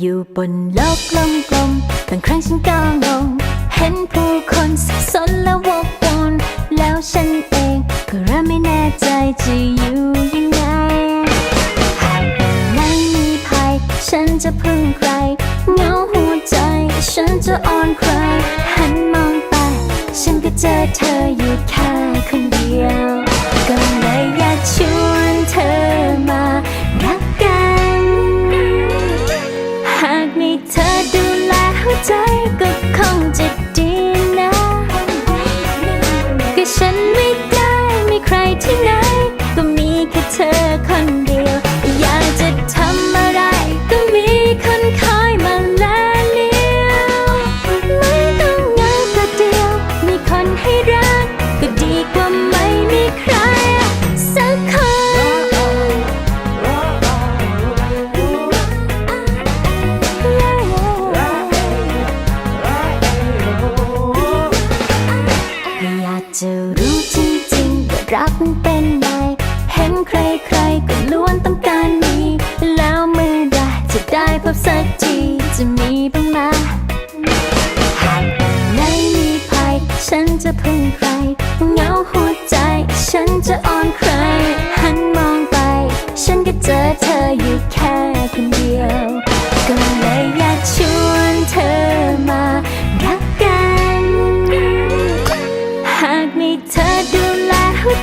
อยู่บนโลกกลมๆบางครั้งฉันก็งง เห็นผู้คนสับสนและวกวนแล้วฉันเองก็เริ่มไม่แน่ใจจะอยู่ยังไงหากวันไหนมีภัย ฉันจะพึ่งใคร ฉันจะอ่อนใครหันมองไป ฉันก็เจอเธออยู่แค่คนเดียว ก็เลยอยากชวนเธอมารักกัน หากมีเธอดูแลหัวใจก็คงจะดีนะ ก็ฉันไม่ รู้จริงๆว่ารักมันเป็นไงเห็นใครๆก็ล้วนต้องการมี แล้วเมื่อใดจะได้พบสักทีจะมีบ้างไหมหากวันไหนมีภัยฉันจะพึ่งใครเหงาหัวใจ ฉันจะอ่อนใคร หันมองไป ฉันก็เจอเธออยู่แค่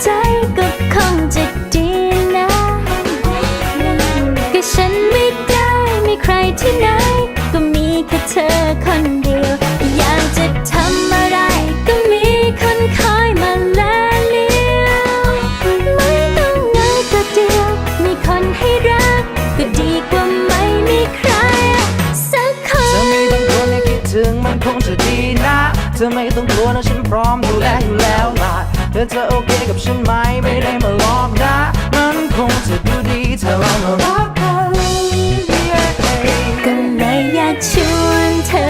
ใจก็คงจะดีนะก็ฉันไม่ได้มีใครที่ไหน ก็มีแค่เธอคนเดียว อยากจะทำอะไรก็มีคนคอยมาแลเลี้ยวไม่ต้องเหงาแต่เดียว มีคนให้รัก ก็ดีกว่าไม่มีใคร สักคเธอมีนบางคนที่คิดถึงมันคงจะดีนะ เธอไม่ต้องกลัวนะฉันพร้อมดูแลอยู่แล้วล่ะ เธอจะโอเคกับฉันไหมไม่ได้มาลอกนะมันคงจะดูดีถ้าเรามารักกันก็เลยอยากชวนเธอ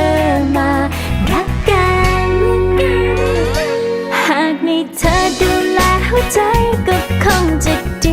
มารักกัน หากมีเธอดูแลหัวใจก็คงจะดี